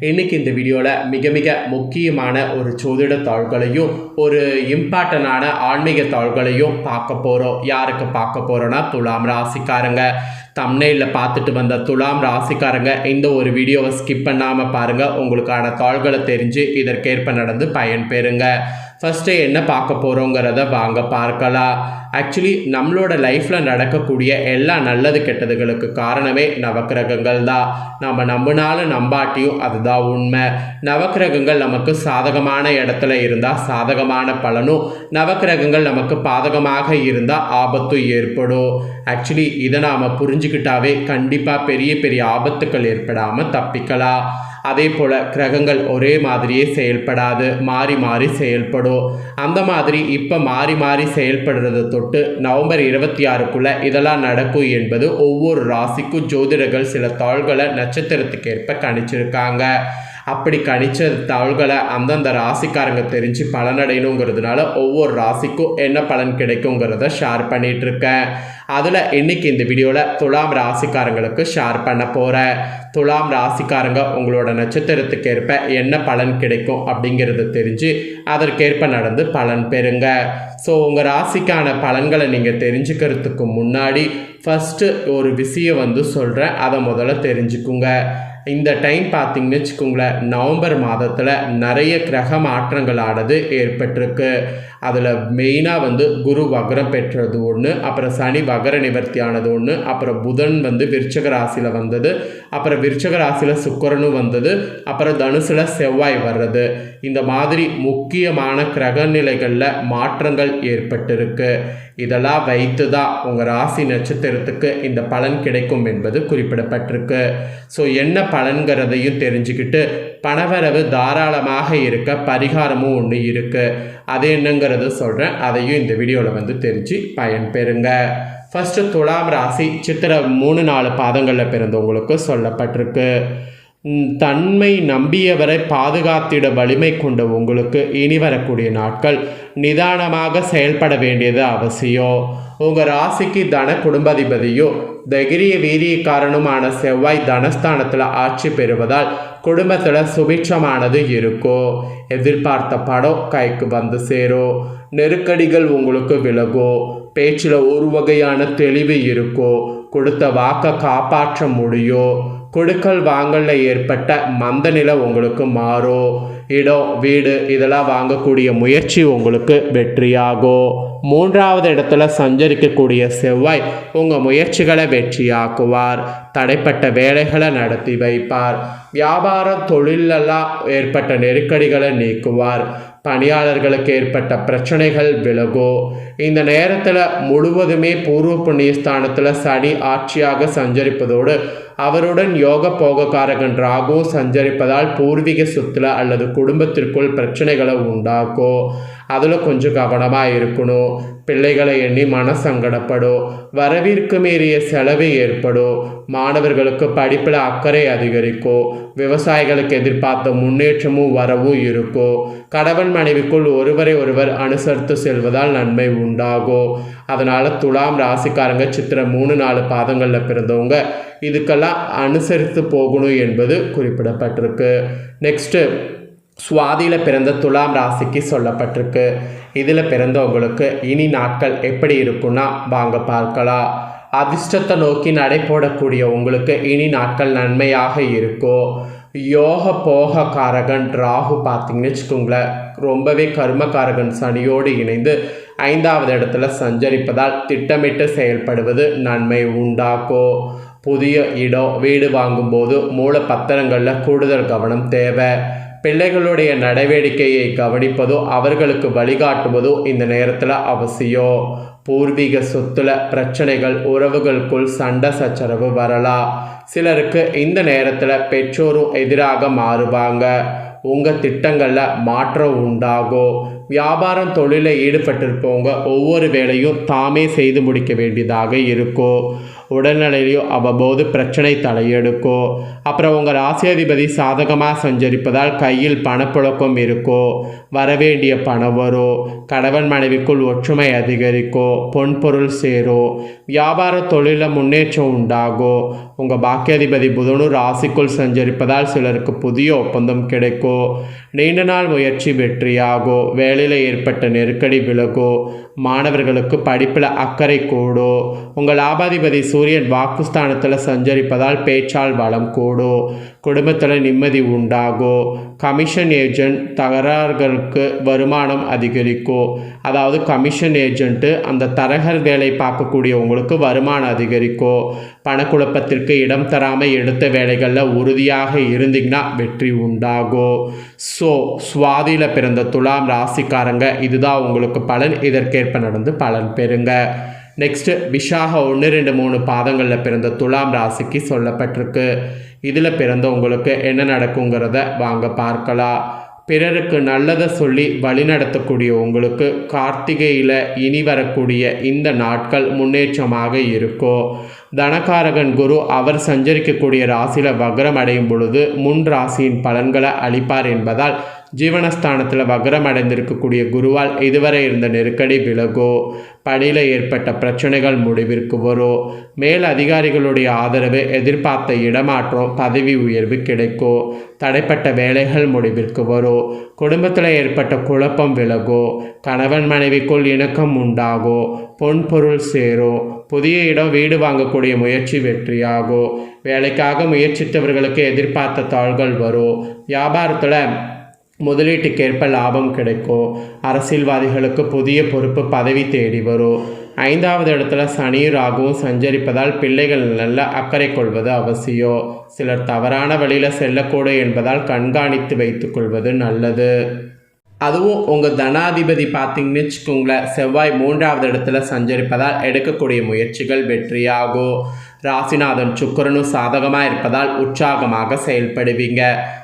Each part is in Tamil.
இன்னைக்கு இந்த வீடியோவில் மிக மிக முக்கியமான ஒரு சோதிட தாள்களையும் ஒரு இம்பார்ட்டண்டான ஆன்மீக தாள்களையும் பார்க்க போகிறோம் யாருக்கு பார்க்க போகிறோன்னா துலாம் ராசிக்காரங்க. தம்னையில் பார்த்துட்டு வந்த துலாம் ராசிக்காரங்க இந்த ஒரு வீடியோவை ஸ்கிப் பண்ணாமல் பாருங்கள் உங்களுக்கான தாள்களை தெரிஞ்சு இதற்கேற்ப நடந்து பயன்பெறுங்க ஃபஸ்ட்டு என்ன பார்க்க போகிறோங்கிறத வாங்க பார்க்கலாம். ஆக்சுவலி நம்மளோட லைஃப்பில் நடக்கக்கூடிய எல்லா நல்லது கெட்டதுகளுக்கு காரணமே நவக்கிரகங்கள் தான். நம்ம நம்பினாலும் நம்பாட்டியும் அதுதான் உண்மை. நவக்கிரகங்கள் நமக்கு சாதகமான இடத்துல இருந்தால் சாதகமான பலனும் நவக்கிரகங்கள் நமக்கு பாதகமாக இருந்தால் ஆபத்தும் ஏற்படும். ஆக்சுவலி இதை நாம் புரிஞ்சுக்கிட்டாவே கண்டிப்பாக பெரிய பெரிய ஆபத்துக்கள் ஏற்படாமல் தப்பிக்கலாம். அதே போல் கிரகங்கள் ஒரே மாதிரியே செயல்படாது மாறி மாறி செயல்படும். அந்த மாதிரி இப்போ மாறி மாறி செயல்படுறதை தொட்டு நவம்பர் இருபத்தி ஆறுக்குள்ளே இதெல்லாம் நடக்கும் என்பது ஒவ்வொரு ராசிக்கும் ஜோதிடர்கள் சில தாள்களை நட்சத்திரத்துக்கேற்ப கணிச்சிருக்காங்க. அப்படி கணிச்ச தகவல்களை அந்தந்த ராசிக்காரங்க தெரிஞ்சு பலனடையணுங்கிறதுனால ஒவ்வொரு ராசிக்கும் என்ன பலன் கிடைக்குங்கிறத ஷேர் பண்ணிட்டு இருக்கேன் அதில் இன்னைக்கு இந்த வீடியோவில் துலாம் ராசிக்காரங்களுக்கு ஷேர் பண்ண போகிறேன் துலாம் ராசிக்காரங்க உங்களோட நட்சத்திரத்துக்கு ஏற்ப என்ன பலன் கிடைக்கும் அப்படிங்கிறத தெரிஞ்சு அதற்கேற்ப நடந்து பலன் பெறுங்க. ஸோ உங்கள் ராசிக்கான பலன்களை நீங்கள் தெரிஞ்சுக்கிறதுக்கு முன்னாடி ஃபஸ்ட்டு ஒரு விஷயம் வந்து சொல்கிறேன் அதை முதல்ல தெரிஞ்சுக்குங்க. இந்த டைம் பார்த்திங்கன்னு வச்சுக்கோங்களேன் நவம்பர் மாதத்தில் நிறைய கிரக மாற்றங்களானது ஏற்பட்டிருக்கு. அதில் மெயினாக வந்து குரு வக்ரம் பெற்றது ஒன்று அப்புறம் சனி வகர நிவர்த்தியானது ஒன்று அப்புறம் புதன் வந்து விருச்சக ராசியில் வந்தது. அப்புறம் விருச்சக ராசியில் சுக்கரனும் வந்தது. அப்புறம் தனுசில் செவ்வாய் வர்றது. இந்த மாதிரி முக்கியமான கிரக நிலைகளில் மாற்றங்கள் ஏற்பட்டிருக்கு. இதெல்லாம் வைத்து தான் உங்கள் ராசி நட்சத்திரத்துக்கு இந்த பலன் கிடைக்கும் என்பது குறிப்பிடப்பட்டிருக்கு. ஸோ என்ன பலன்கிறதையும் தெரிஞ்சுக்கிட்டு பணவரவு தாராளமாக இருக்க பரிகாரமும் ஒன்று இருக்குது அது என்னங்கிறத சொல்கிறேன் அதையும் இந்த வீடியோவில் வந்து தெரிஞ்சு பயன் பெறுங்க ஃபஸ்ட்டு துலாம் ராசி சித்திரை மூணு நாலு பாதங்களில் பிறந்தவங்களுக்கு சொல்லப்பட்டிருக்கு. தன்மை நம்பியவரை பாதுகாத்திட வலிமை கொண்ட உங்களுக்கு இனி வரக்கூடிய நாட்கள் நிதானமாக செயல்பட வேண்டியது அவசியம். உங்கள் ராசிக்கு தன குடும்பாதிபதியோ தைரிய வீரியக்காரனுமான செவ்வாய் தனஸ்தானத்தில் ஆட்சி பெறுவதால் குடும்பத்தில் சுபிட்சமானது இருக்கும். எதிர்பார்த்த படம் கைக்கு வந்து சேரும். நெருக்கடிகள் உங்களுக்கு விலகும். பேச்சில் ஒரு வகையான தெளிவு இருக்கோ? கொடுத்த வாக்கை காப்பாற்ற முடியும் கொடுக்கல் வாங்கலில் ஏற்பட்ட மந்த நிலை உங்களுக்கு மாறும் இடம் வீடு இதெல்லாம் வாங்கக்கூடிய முயற்சி உங்களுக்கு வெற்றியாகும் மூன்றாவது இடத்துல சஞ்சரிக்கக்கூடிய செவ்வாய் உங்கள் முயற்சிகளை வெற்றியாக்குவார். தடைப்பட்ட வேலைகளை நடத்தி வைப்பார். வியாபாரம் தொழிலெல்லாம் ஏற்பட்ட நெருக்கடிகளை நீக்குவார். பணியாளர்களுக்கு ஏற்பட்ட பிரச்சனைகள் விலகும் இந்த நேரத்தில் முழுவதுமே பூர்வ புண்ணியஸ்தானத்தில் சனி ஆட்சியாக சஞ்சரிப்பதோடு அவருடன் யோக போகக்காரகன் ராகு சஞ்சரிப்பதால் பூர்வீக சொத்துல அல்லது குடும்பத்திற்குள் பிரச்சனைகளை உண்டாக்கோ. அதில் கொஞ்சம் கவனமாக இருக்கணும். பிள்ளைகளை எண்ணி மன சங்கடப்படும் வரவிற்கு மீறிய செலவு ஏற்படும் மாணவர்களுக்கு படிப்பில் அக்கறை அதிகரிக்கும் விவசாயிகளுக்கு எதிர்பார்த்த முன்னேற்றமும் வரவும் இருக்கும் கணவன் மனைவிக்குள் ஒருவரை ஒருவர் அனுசரித்து செல்வதால் நன்மை உண்டாகும் அதனால் துலாம் ராசிக்காரங்க சித்திர மூணு நாலு பாதங்களில் பிறந்தவங்க இதுக்கெல்லாம் அனுசரித்து போகணும் என்பது குறிப்பிடப்பட்டிருக்கு. நெக்ஸ்ட்டு சுவாதியில் பிறந்த துலாம் ராசிக்கு சொல்லப்பட்டிருக்கு. இதில் பிறந்தவங்களுக்கு இனி நாட்கள் எப்படி இருக்குன்னா வாங்க பார்க்கலாம். அதிர்ஷ்டத்தை நோக்கி நடை போடக்கூடிய உங்களுக்கு இனி நாட்கள் நன்மையாக இருக்கும் யோக போக காரகன் ராகு பார்த்தீங்கன்னு வச்சுக்கோங்களேன். ரொம்பவே கர்மகாரகன் சனியோடு இணைந்து ஐந்தாவது இடத்துல சஞ்சரிப்பதால் திட்டமிட்டு செயல்படுவது நன்மை உண்டாக்கும் புதிய இடம் வீடு வாங்கும்போது மூல பத்திரங்களில் கூடுதல் கவனம் தேவை. பிள்ளைகளுடைய நடவடிக்கையை கவனிப்பதோ அவர்களுக்கு வழிகாட்டுவதோ இந்த நேரத்தில் அவசியம். பூர்வீக சொத்துல பிரச்சனைகள் உறவுகளுக்குள் சண்டை சச்சரவு வரலாம். சிலருக்கு இந்த நேரத்தில் பெற்றோரும் எதிராக மாறுவாங்க. உங்கள் திட்டங்களில் மாற்றம் உண்டாகும். வியாபாரம் தொழிலில் ஈடுபட்டிருப்பவங்க ஒவ்வொரு வேலையும் தாமே செய்து முடிக்க வேண்டியதாக இருக்கும். உடல்நிலையிலையோ அவ்வப்போது பிரச்சனை தலையெடுக்கும் அப்புறம் உங்கள் ராசியாதிபதி சாதகமாக சஞ்சரிப்பதால் கையில் பணப்புழக்கம் இருக்கோ. வரவேண்டிய பணம் வரும் கணவன் மனைவிக்குள் ஒற்றுமை அதிகரிக்கோ. பொன் பொருள் சேரும் வியாபார தொழிலில் முன்னேற்றம் உண்டாகும் உங்கள் பாக்கியாதிபதி புதனும் ராசிக்குள் சஞ்சரிப்பதால் சிலருக்கு புதிய ஒப்பந்தம் கிடைக்கும் நீண்ட நாள் முயற்சி வெற்றியாகும் வேலையில் ஏற்பட்ட நெருக்கடி விலகோ. மாணவர்களுக்கு படிப்பில் அக்கறை கூடும் உங்கள் லாபாதிபதி சூரியன் வாக்குஸ்தானத்தில் சஞ்சரிப்பதால் பேச்சால் வளம் கூடும் குடும்பத்தில் நிம்மதி உண்டாகும் கமிஷன் ஏஜென்ட் தகராறுகளுக்கு வருமானம் அதிகரிக்கும் அதாவது கமிஷன் ஏஜென்ட்டு அந்த தரகர் வேலை பார்க்கக்கூடிய உங்களுக்கு வருமானம் அதிகரிக்கும் பணக்குழப்பத்திற்கு இடம் தராமல் எடுத்த வேலைகளில் உறுதியாக இருந்தீங்கன்னா வெற்றி உண்டாகும் ஸோ சுவாதியில் பிறந்த துலாம் ராசிக்காரங்க இதுதான் உங்களுக்கு பலன். இதற்கேற்ப நடந்து பலன் பெறுங்க. நெக்ஸ்ட்டு விஷாக ஒன்று ரெண்டு மூணு பாதங்களில் பிறந்த துலாம் ராசிக்கு சொல்லப்பட்டிருக்கு. இதில் பிறந்த உங்களுக்கு என்ன நடக்குங்கிறத வாங்க பார்க்கலாம். பிறருக்கு நல்லதை சொல்லி வழிநடத்தக்கூடிய உங்களுக்கு கார்த்திகையில் இனி வரக்கூடிய இந்த நாட்கள் முன்னேற்றமாக இருக்கும் தனகாரகன் குரு அவர் சஞ்சரிக்கக்கூடிய ராசியில் வக்ரம் அடையும் பொழுது முன் ராசியின் பலன்களை அளிப்பார் என்பதால் ஜீவனஸ்தானத்தில் வக்ரம் அடைந்திருக்கக்கூடிய குருவால் இதுவரை இருந்த நெருக்கடி விலகோ பணியில் ஏற்பட்ட பிரச்சனைகள் முடிவிற்கு வரும் மேல் அதிகாரிகளுடைய ஆதரவு எதிர்பார்த்த இடமாற்றம் பதவி உயர்வு கிடைக்கும் தடைப்பட்ட வேலைகள் முடிவிற்கு வரும் குடும்பத்தில் ஏற்பட்ட குழப்பம் விலகோ கணவன் மனைவிக்குள் இணக்கம் உண்டாகோ பொன் பொருள் சேரும் புதிய இடம் வீடு வாங்கக்கூடிய முயற்சி வெற்றியாகும் வேலைக்காக முயற்சித்தவர்களுக்கு எதிர்பார்த்த தாள்கள் வரும் வியாபாரத்தில் முதலீட்டுக்கேற்ப லாபம் கிடைக்கும் அரசியல்வாதிகளுக்கு புதிய பொறுப்பு பதவி தேடி வரும் ஐந்தாவது இடத்துல சனி ராகுவும் சஞ்சரிப்பதால் பிள்ளைகள் நல்ல அக்கறை கொள்வது அவசியம் சிலர் தவறான வழியில் செல்லக்கூடும் என்பதால் கண்காணித்து வைத்துக்கொள்வது நல்லது. அதுவும் உங்கள் தனாதிபதி பார்த்தீங்கன்னு வச்சுக்கோங்களேன் செவ்வாய் மூன்றாவது இடத்துல சஞ்சரிப்பதால் எடுக்கக்கூடிய முயற்சிகள் வெற்றியாகும். ராசிநாதன் சுக்கரனும் சாதகமாக இருப்பதால் உற்சாகமாக செயல்படுவீங்க.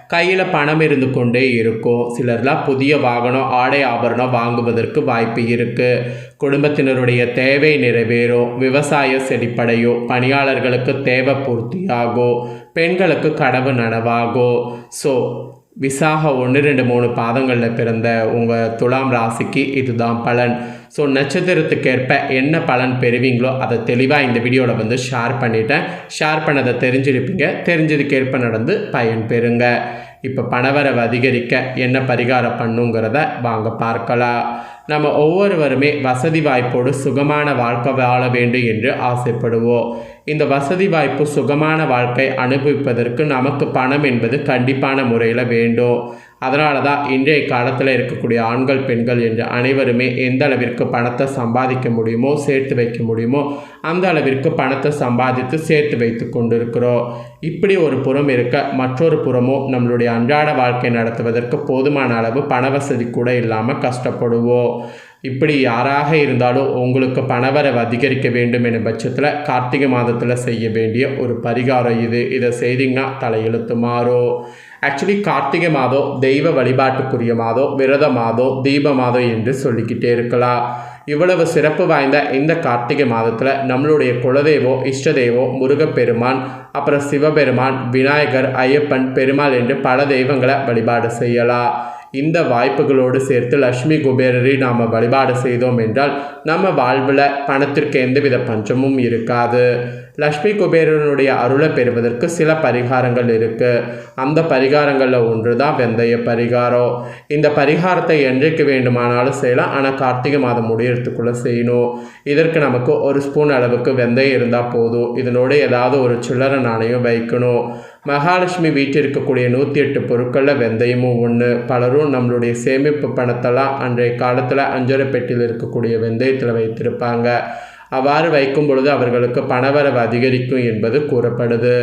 கையில் பணம் இருந்து கொண்டே இருக்கும். சிலர்லாம் புதிய வாகனம் ஆடை ஆபரணம் வாங்குவதற்கு வாய்ப்பு இருக்குது குடும்பத்தினருடைய தேவை நிறைவேறும். விவசாயம் செடிப்படையும் பணியாளர்களுக்கு தேவை பூர்த்தியாகும். பெண்களுக்கு கடவு நனவாகும். ஸோ விசாக ஒன்று ரெண்டு மூணு பாதங்களில் பிறந்த உங்கள் துலாம் ராசிக்கு இதுதான் பலன். ஸோ நட்சத்திரத்துக்கேற்ப என்ன பலன் பெறுவீங்களோ அதை தெளிவாக இந்த வீடியோவில் வந்து ஷேர் பண்ணிட்டேன். ஷேர் பண்ணதை தெரிஞ்சிருப்பீங்க. தெரிஞ்சதுக்கேற்ப நடந்து பயன் பெறுங்க. இப்போ பணவரவு அதிகரிக்க என்ன பரிகாரம் பண்ணுங்கிறத வாங்க பார்க்கலாம். நம்ம ஒவ்வொருவருமே வசதி வாய்ப்போடு சுகமான வாழ்க்கை வாழ வேண்டும் என்று ஆசைப்படுவோம். இந்த வசதி வாய்ப்பு சுகமான வாழ்க்கை அனுபவிப்பதற்கு நமக்கு பணம் என்பது கண்டிப்பான முறையில் வேண்டும். அதனால தான் இன்றைய காலத்தில் இருக்கக்கூடிய ஆண்கள் பெண்கள் என்று அனைவருமே எந்த அளவிற்கு பணத்தை சம்பாதிக்க முடியுமோ சேர்த்து வைக்க முடியுமோ அந்த அளவிற்கு பணத்தை சம்பாதித்து சேர்த்து வைத்து கொண்டிருக்கிறோம். இப்படி ஒரு புறம் இருக்க மற்றொரு புறமும் நம்மளுடைய அன்றாட வாழ்க்கை நடத்துவதற்கு போதுமான அளவு பண வசதி கூட இல்லாமல் கஷ்டப்படுவோம். இப்படி யாராக இருந்தாலும் உங்களுக்கு பணவரவு அதிகரிக்க வேண்டும் எனும் பட்சத்தில் கார்த்திகை மாதத்தில் செய்ய வேண்டிய ஒரு பரிகாரம் இது. இதை செய்தீங்கன்னா தலையெழுத்து மாறும். ஆக்சுவலி கார்த்திகை மாதம் தெய்வ வழிபாட்டுக்குரிய மாதம் விரத மாதம் தீப மாதம் என்று சொல்லிக்கிட்டே இருக்கலாம். இவ்வளவு சிறப்பு வாய்ந்த இந்த கார்த்திகை மாதத்தில் நம்மளுடைய குலதெய்வம் இஷ்டதெய்வம் முருகப்பெருமான் அப்புறம் சிவபெருமான் விநாயகர் ஐயப்பன் பெருமாள் என்று பல தெய்வங்களை வழிபாடு செய்யலாம். இந்த வாய்ப்புகளோடு சேர்த்து லக்ஷ்மி குபேரரை நாம் வழிபாடு செய்தோம் என்றால் நம்ம வாழ்வில் பணத்திற்கு எந்தவித பஞ்சமும் இருக்காது. லக்ஷ்மி குபேரனுடைய அருளை பெறுவதற்கு சில பரிகாரங்கள் இருக்குது அந்த பரிகாரங்களில் ஒன்று தான் வெந்தய பரிகாரம். இந்த பரிகாரத்தை என்றைக்கு வேண்டுமானாலும் செய்யலாம். ஆனால் கார்த்திகை மாதம் முடியறதுக்குள்ளே செய்யணும். இதற்கு நமக்கு ஒரு ஸ்பூன் அளவுக்கு வெந்தயம் இருந்தால் போதும். இதனோட ஏதாவது ஒரு சில்லறை நாணயம் வைக்கணும். மகாலட்சுமி வீட்டில் இருக்கக்கூடிய நூற்றி எட்டு பொருட்களில் வெந்தயமும் ஒன்று பலரும் நம்மளுடைய சேமிப்பு பணத்தெல்லாம் அன்றைய காலத்தில் அஞ்சரை பெட்டியில் இருக்கக்கூடிய வெந்தயத்தில் வைத்திருப்பாங்க. அவ்வாறு வைக்கும் பொழுது அவர்களுக்கு பணவரவு அதிகரிக்கும் என்பது கூறப்படுது.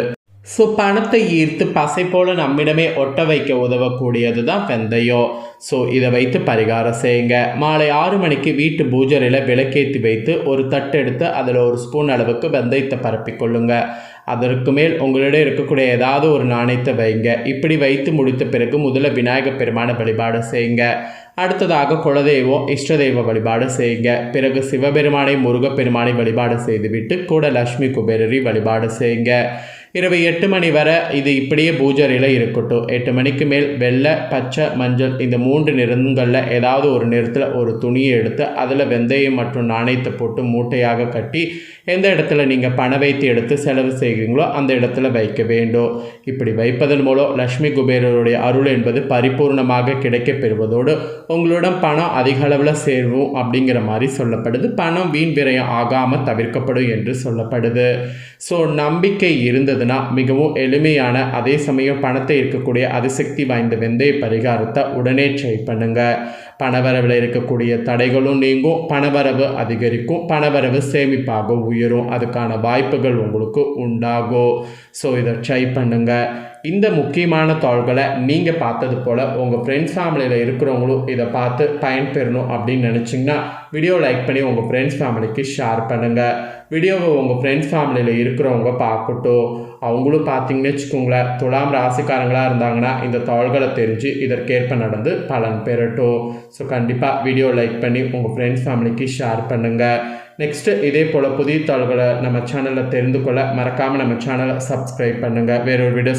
ஸோ பணத்தை ஈர்த்து பசை போல நம்மிடமே ஒட்ட வைக்க உதவக்கூடியது தான் வெந்தயம் ஸோ இதை வைத்து பரிகாரம் செய்யுங்க. மாலை ஆறு மணிக்கு வீட்டு பூஜரையில் விளக்கேற்றி வைத்து ஒரு தட்டு எடுத்து அதில் ஒரு ஸ்பூன் அளவுக்கு வெந்தயத்தை பரப்பிக்கொள்ளுங்க அதற்கு மேல் உங்களிடம் இருக்கக்கூடிய ஏதாவது ஒரு நாணயத்தை வைங்க. இப்படி வைத்து முடித்த பிறகு முதல்ல விநாயகப் பெருமான வழிபாடு செய்யுங்க. அடுத்ததாக குலதெய்வம் இஷ்ட தெய்வ வழிபாடு செய்யுங்க. பிறகு சிவபெருமானை முருகப்பெருமானை வழிபாடு செய்துவிட்டு கூட லக்ஷ்மி குபேரரி வழிபாடு செய்யுங்க. இரவு எட்டு மணி வரை இது இப்படியே பூஜரையில் இருக்கட்டும். எட்டு மணிக்கு மேல் வெள்ளை பச்சை மஞ்சள் இந்த மூன்று நிறங்களில் ஏதாவது ஒரு நிறத்தில் ஒரு துணியை எடுத்து அதில் வெந்தயம் மற்றும் நாணயத்தை போட்டு மூட்டையாக கட்டி எந்த இடத்துல நீங்கள் பண வைத்து எடுத்து செலவு செய்கிறீங்களோ அந்த இடத்துல வைக்க வேண்டும். இப்படி வைப்பதன் மூலம் லக்ஷ்மி குபேரருடைய அருள் என்பது பரிபூர்ணமாக கிடைக்கப் பெறுவதோடு உங்களிடம் பணம் அதிக அளவில் சேர்வும் அப்படிங்கிற மாதிரி சொல்லப்படுது. பணம் வீண் விரயம் ஆகாமல் தவிர்க்கப்படும் என்று சொல்லப்படுது. ஸோ நம்பிக்கை இருந்தது இருந்ததுன்னா மிகவும் எளிமையான அதே சமயம் பணத்தை இருக்கக்கூடிய அதிசக்தி வாய்ந்த வெந்தய பரிகாரத்தை உடனே ட்ரை பண்ணுங்க. பணவரவில் இருக்கக்கூடிய தடைகளும் நீங்கும் பணவரவு அதிகரிக்கும் பணவரவு சேமிப்பாக உயரும். அதுக்கான வாய்ப்புகள் உங்களுக்கு உண்டாகும். ஸோ இதை ட்ரை பண்ணுங்கள் இந்த முக்கியமான தாள்களை நீங்கள் பார்த்தது போல் உங்கள் ஃப்ரெண்ட்ஸ் ஃபேமிலியில் இருக்கிறவங்களும் இதை பார்த்து பயன்பெறணும் அப்படின்னு நினச்சிங்கன்னா வீடியோ லைக் பண்ணி உங்கள் ஃப்ரெண்ட்ஸ் ஃபேமிலிக்கு ஷேர் பண்ணுங்கள் வீடியோவை உங்கள் ஃப்ரெண்ட்ஸ் ஃபேமிலியில் இருக்கிறவங்க பார்க்கட்டும். அவங்களும் பார்த்தீங்கன்னு வச்சுக்கோங்களேன் துலாம் ராசிக்காரங்களாக இருந்தாங்கன்னா இந்த தாள்களை தெரிஞ்சு இதற்கேற்ப நடந்து பலன் பெறட்டும். ஸோ கண்டிப்பாக வீடியோ லைக் பண்ணி உங்கள் ஃப்ரெண்ட்ஸ் ஃபேமிலிக்கு ஷேர் பண்ணுங்கள் நெக்ஸ்ட்டு இதே போல் புதிய தாள்களை நம்ம சேனலில் தெரிந்து கொள்ள மறக்காமல் நம்ம சேனலை சப்ஸ்கிரைப் பண்ணுங்கள் வேறொரு வீடியோ